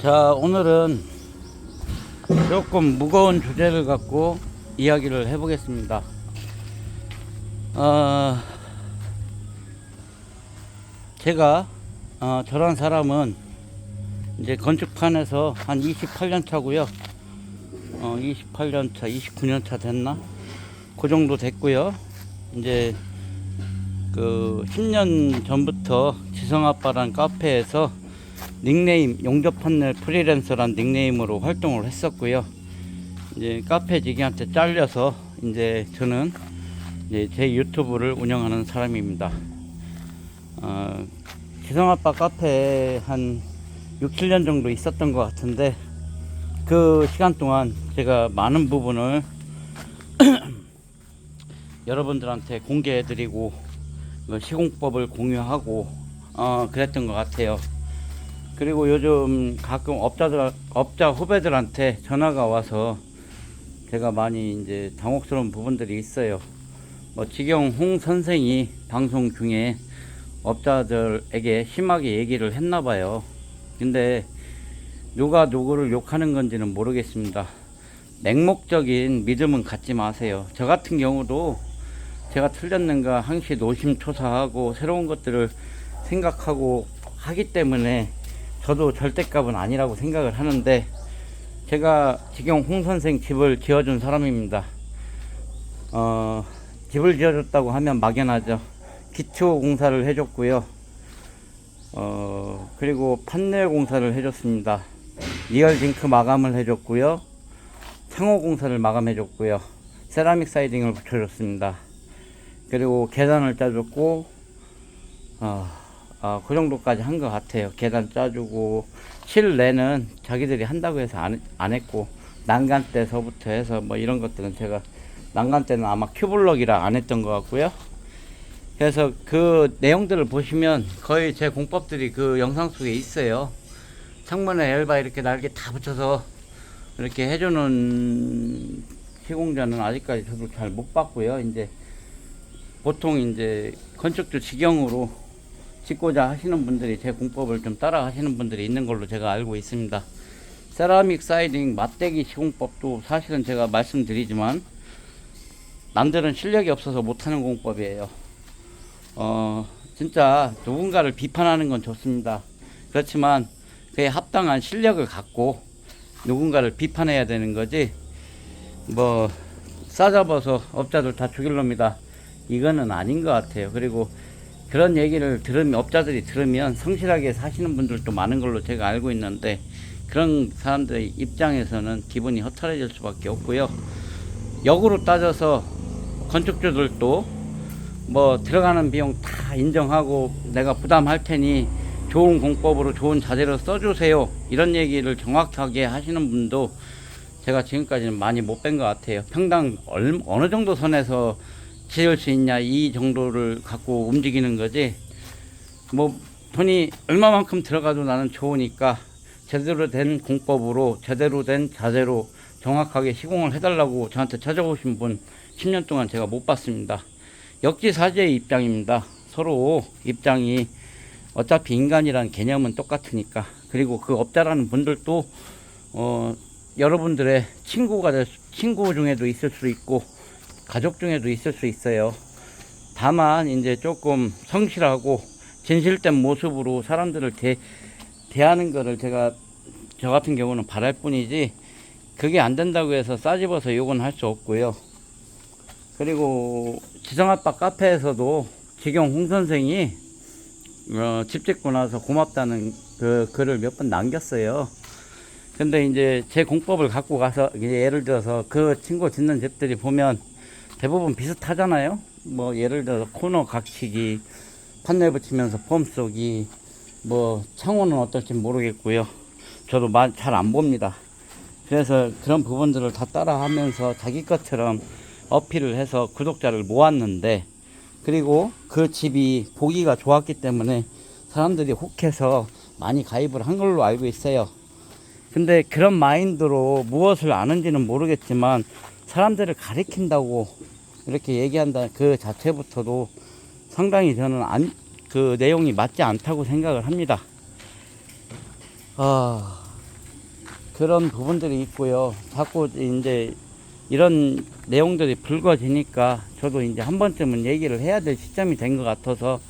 자, 오늘은 조금 무거운 주제를 갖고 이야기를 해보겠습니다. 어, 제가 어, 저런 사람은 이제 건축판에서 한 28년 차고요. 어, 28년 차, 29년 차 됐나? 그 정도 됐고요. 이제 그 10년 전부터 지성 아빠란 카페에서 닉네임 용접 판넬 프리랜서란 닉네임으로 활동을 했었고요. 이제 카페 지기한테 잘려서 이제 저는 이제 제 유튜브를 운영하는 사람입니다. 어, 지성 아빠 카페에 한 6, 7년 정도 있었던 것 같은데 그 시간 동안 제가 많은 부분을 여러분들한테 공개해드리고 그 시공법을 공유하고 어, 그랬던 것 같아요. 그리고 요즘 가끔 업자들 업자 후배들한테 전화가 와서 제가 많이 이제 당혹스러운 부분들이 있어요. 뭐 지경 홍 선생이 방송 중에 업자들에게 심하게 얘기를 했나 봐요. 근데 누가 누구를 욕하는 건지는 모르겠습니다. 맹목적인 믿음은 갖지 마세요. 저 같은 경우도 제가 틀렸는가 항시 노심초사하고 새로운 것들을 생각하고 하기 때문에 저도 절대값은 아니라고 생각을 하는데 제가 지경 홍 선생 집을 지어준 사람입니다. 어, 집을 지어줬다고 하면 막연하죠. 기초 공사를 해줬고요. 어, 그리고 판넬 공사를 해줬습니다. 리얼 징크 마감을 해줬고요. 창호 공사를 마감해줬고요. 세라믹 사이딩을 붙여줬습니다. 그리고 계단을 짜줬고, 어, 어, 그 정도까지 한 것 같아요. 계단 짜주고, 실내는 자기들이 한다고 해서 안, 안 했고, 난간대서부터 해서 뭐 이런 것들은 제가, 난간대는 아마 큐블럭이라 안 했던 것 같고요. 그래서 그 내용들을 보시면 거의 제 공법들이 그 영상 속에 있어요. 창문에 엘바 이렇게 날개 다 붙여서 이렇게 해주는 시공자는 아직까지 저도 잘 못 봤고요. 이제 보통 이제 건축주 직영으로 짓고자 하시는 분들이 제 공법을 좀 따라 하시는 분들이 있는 걸로 제가 알고 있습니다. 세라믹 사이딩 맞대기 시공법도 사실은 제가 말씀드리지만 남들은 실력이 없어서 못하는 공법이에요. 어, 진짜 누군가를 비판하는 건 좋습니다. 그렇지만 그에 합당한 실력을 갖고 누군가를 비판해야 되는 거지. 뭐 싸잡아서 업자들 다 죽일 놈이다. 이거는 아닌 것 같아요. 그리고 그런 얘기를 들으면 업자들이 들으면 성실하게 사시는 분들도 많은 걸로 제가 알고 있는데 그런 사람들의 입장에서는 기분이 허탈해질 수밖에 없고요. 역으로 따져서 건축주들도 뭐 들어가는 비용 다 인정하고 내가 부담할 테니 좋은 공법으로 좋은 자재로 써주세요. 이런 얘기를 정확하게 하시는 분도 제가 지금까지는 많이 못 뵌 것 같아요. 평당 얼, 어느 정도 선에서 지을 수 있냐 이 정도를 갖고 움직이는 거지. 뭐 돈이 얼마만큼 들어가도 나는 좋으니까 제대로 된 공법으로 제대로 된 자재로 정확하게 시공을 해달라고 저한테 찾아오신 분 10년 동안 제가 못 봤습니다. 역지사지의 입장입니다. 서로 입장이 어차피 인간이란 개념은 똑같으니까 그리고 그 업자라는 분들도 어 여러분들의 친구가 될 수- 친구 중에도 있을 수 있고 가족 중에도 있을 수 있어요. 다만 이제 조금 성실하고 진실된 모습으로 사람들을 대, 대하는 거를 제가 저 같은 경우는 바랄 뿐이지 그게 안 된다고 해서 싸집어서 욕은 할 수 없고요. 그리고 지성아빠 카페에서도 지경 홍 선생이 어, 집 짓고 나서 고맙다는 그 글을 몇 번 남겼어요. 근데 이제 제 공법을 갖고 가서 예를 들어서 그 친구 짓는 집들이 보면 대부분 비슷하잖아요. 뭐 예를 들어서 코너 각치기, 판넬 붙이면서 폼 쏘기, 뭐 창호는 어떨지 모르겠고요. 저도 잘 안 봅니다. 그래서 그런 부분들을 다 따라하면서 자기 것처럼 어필을 해서 구독자를 모았는데 그리고 그 집이 보기가 좋았기 때문에 사람들이 혹해서 많이 가입을 한 걸로 알고 있어요. 근데 그런 마인드로 무엇을 아는지는 모르겠지만 사람들을 가리킨다고 이렇게 얘기한다 그 자체부터도 상당히 저는 안, 그 내용이 맞지 않다고 생각을 합니다. 아, 그런 부분들이 있고요. 자꾸 이제 이런 내용들이 불거지니까 저도 이제 한 번쯤은 얘기를 해야 될 시점이 된 것 같아서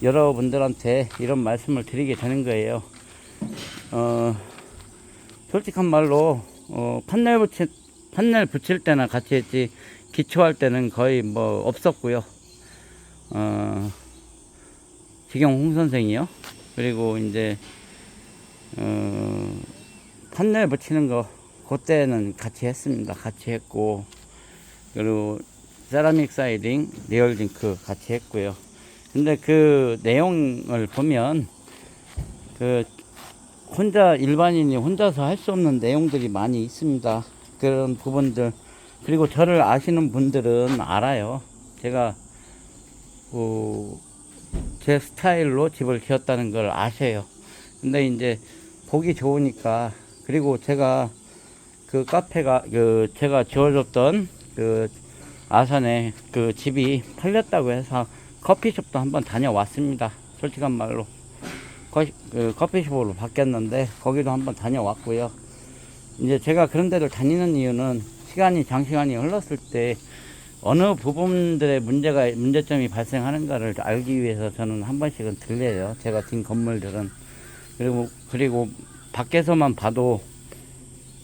여러분들한테 이런 말씀을 드리게 되는 거예요. 어, 솔직한 말로 어, 판넬 붙일 판넬 붙일 때나 같이 했지 기초할 때는 거의 뭐 없었고요. 어, 지경 홍 선생이요. 그리고 이제 어, 판넬 붙이는 거 그때는 같이 했습니다. 같이 했고 그리고 세라믹 사이딩, 리얼 징크 같이 했고요. 근데 그 내용을 보면 그 혼자 일반인이 혼자서 할 수 없는 내용들이 많이 있습니다. 그런 부분들 그리고 저를 아시는 분들은 알아요. 제가 그제 스타일로 집을 지었다는 걸 아셔요. 근데 이제 보기 좋으니까 그리고 제가 그 카페가 그 제가 지어줬던 그 아산에 그 집이 팔렸다고 해서 커피숍도 한번 다녀왔습니다. 솔직한 말로 커, 그 커피숍으로 바뀌었는데 거기도 한번 다녀왔고요. 이제 제가 그런 데를 다니는 이유는 시간이 장시간이 흘렀을 때 어느 부분들의 문제가 문제점이 발생하는가를 알기 위해서 저는 한 번씩은 들려요. 제가 진 건물들은 그리고 그리고 밖에서만 봐도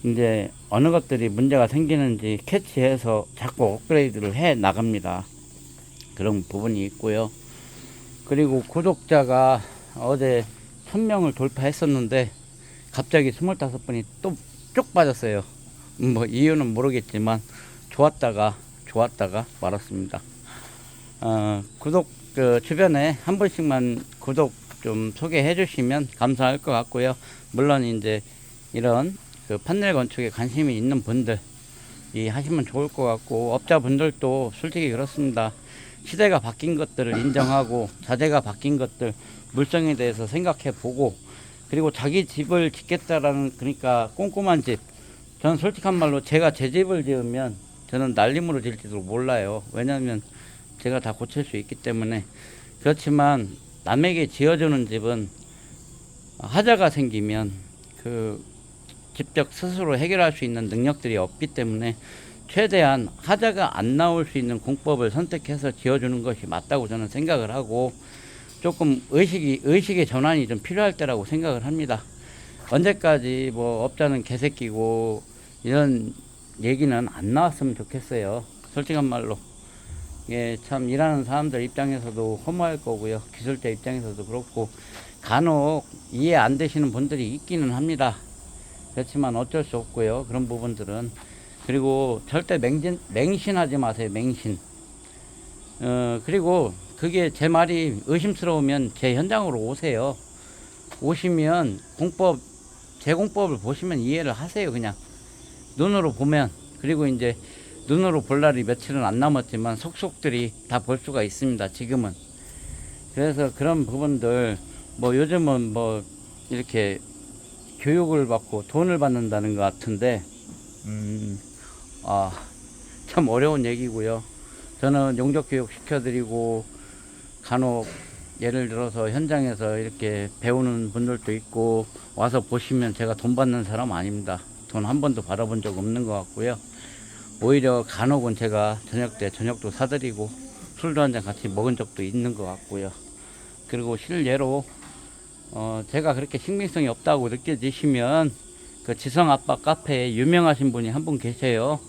이제 어느 것들이 문제가 생기는지 캐치해서 자꾸 업그레이드를 해 나갑니다. 그런 부분이 있고요. 그리고 구독자가 어제 1000명을 돌파했었는데 갑자기 25분이 또 쭉 빠졌어요. 음, 뭐 이유는 모르겠지만 좋았다가 좋았다가 말았습니다. 어, 구독 그 주변에 한 번씩만 구독 좀 소개해 주시면 감사할 것 같고요. 물론 이제 이런 그 판넬 건축에 관심이 있는 분들 이 하시면 좋을 것 같고 업자분들도 솔직히 그렇습니다. 시대가 바뀐 것들을 인정하고 자재가 바뀐 것들 물성에 대해서 생각해 보고 그리고 자기 집을 짓겠다라는 그러니까 꼼꼼한 집 저는 솔직한 말로 제가 제 집을 지으면 저는 날림으로 질지도 몰라요. 왜냐하면 제가 다 고칠 수 있기 때문에 그렇지만 남에게 지어주는 집은 하자가 생기면 그 직접 스스로 해결할 수 있는 능력들이 없기 때문에 최대한 하자가 안 나올 수 있는 공법을 선택해서 지어주는 것이 맞다고 저는 생각을 하고 조금 의식이 의식의 전환이 좀 필요할 때라고 생각을 합니다. 언제까지 뭐 업자는 개새끼고 이런 얘기는 안 나왔으면 좋겠어요. 솔직한 말로. 예, 참 일하는 사람들 입장에서도 허무할 거고요. 기술자 입장에서도 그렇고 간혹 이해 안 되시는 분들이 있기는 합니다. 그렇지만 어쩔 수 없고요. 그런 부분들은 그리고 절대 맹진, 맹신하지 마세요. 맹신. 어, 그리고 그게 제 말이 의심스러우면 제 현장으로 오세요. 오시면 공법, 제 공법을 보시면 이해를 하세요. 그냥 눈으로 보면 그리고 이제 눈으로 볼 날이 며칠은 안 남았지만 속속들이 다 볼 수가 있습니다. 지금은. 그래서 그런 부분들 뭐 요즘은 뭐 이렇게 교육을 받고 돈을 받는다는 것 같은데 음, 아, 참 어려운 얘기고요. 저는 용접 교육 시켜드리고 간혹 예를 들어서 현장에서 이렇게 배우는 분들도 있고 와서 보시면 제가 돈 받는 사람 아닙니다. 돈 한 번도 받아본 적 없는 것 같고요. 오히려 간혹은 제가 저녁 때 저녁도 사드리고 술도 한 잔 같이 먹은 적도 있는 것 같고요. 그리고 실례로 어, 제가 그렇게 신빙성이 없다고 느껴지시면 그 지성 아빠 카페에 유명하신 분이 한 분 계세요.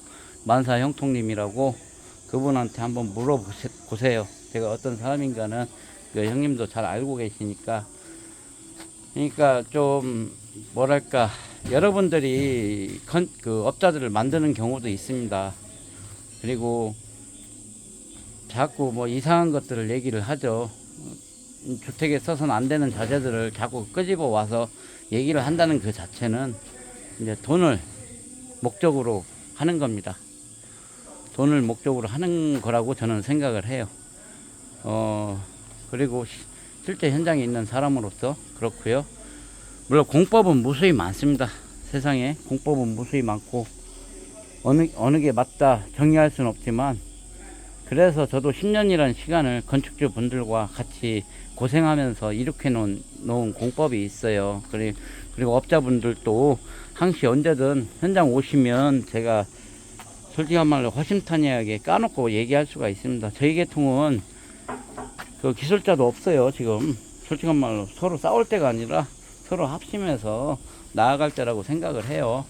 만사 형통님이라고 그분한테 한번 물어보세요. 제가 어떤 사람인가는 그 형님도 잘 알고 계시니까 그러니까 좀 뭐랄까 여러분들이 컨, 그 업자들을 만드는 경우도 있습니다. 그리고 자꾸 뭐 이상한 것들을 얘기를 하죠. 음, 주택에 써서는 안 되는 자재들을 자꾸 끄집어 와서 얘기를 한다는 그 자체는 이제 돈을 목적으로 하는 겁니다. 돈을 목적으로 하는 거라고 저는 생각을 해요. 어, 그리고 시- 실제 현장에 있는 사람으로서 그렇고요. 물론 공법은 무수히 많습니다. 세상에 공법은 무수히 많고 어느 어느 게 맞다 정의할 수는 없지만 그래서 저도 10년이라는 시간을 건축주 분들과 같이 고생하면서 이렇게 놓은, 놓은 공법이 있어요. 그리고, 그리고 업자분들도 항시 언제든 현장 오시면 제가 솔직한 말로 허심탄회하게 까놓고 얘기할 수가 있습니다. 저희 계통은 그 기술자도 없어요, 지금. 솔직한 말로 서로 싸울 때가 아니라 서로 합심해서 나아갈 때라고 생각을 해요.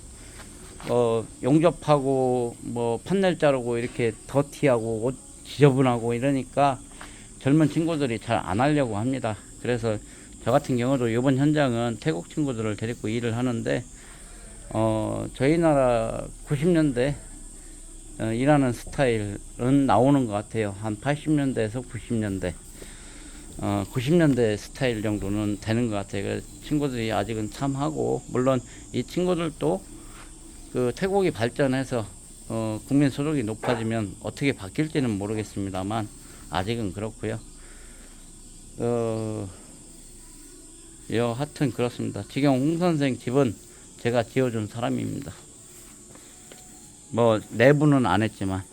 어, 용접하고 뭐 판넬 자르고 이렇게 더티하고 옷 지저분하고 이러니까 젊은 친구들이 잘 안 하려고 합니다. 그래서 저 같은 경우도 이번 현장은 태국 친구들을 데리고 일을 하는데 어, 저희 나라 90년대 어, 일하는 스타일은 나오는 것 같아요. 한 80년대에서 90년대. 어, 90년대 스타일 정도는 되는 것 같아요. 그래서 친구들이 아직은 참 하고, 물론 이 친구들도 그 태국이 발전해서 어, 국민 소득이 높아지면 어떻게 바뀔지는 모르겠습니다만, 아직은 그렇고요. 어, 여하튼 그렇습니다. 지금 홍 선생 집은 제가 지어준 사람입니다. 뭐 내부는 안 했지만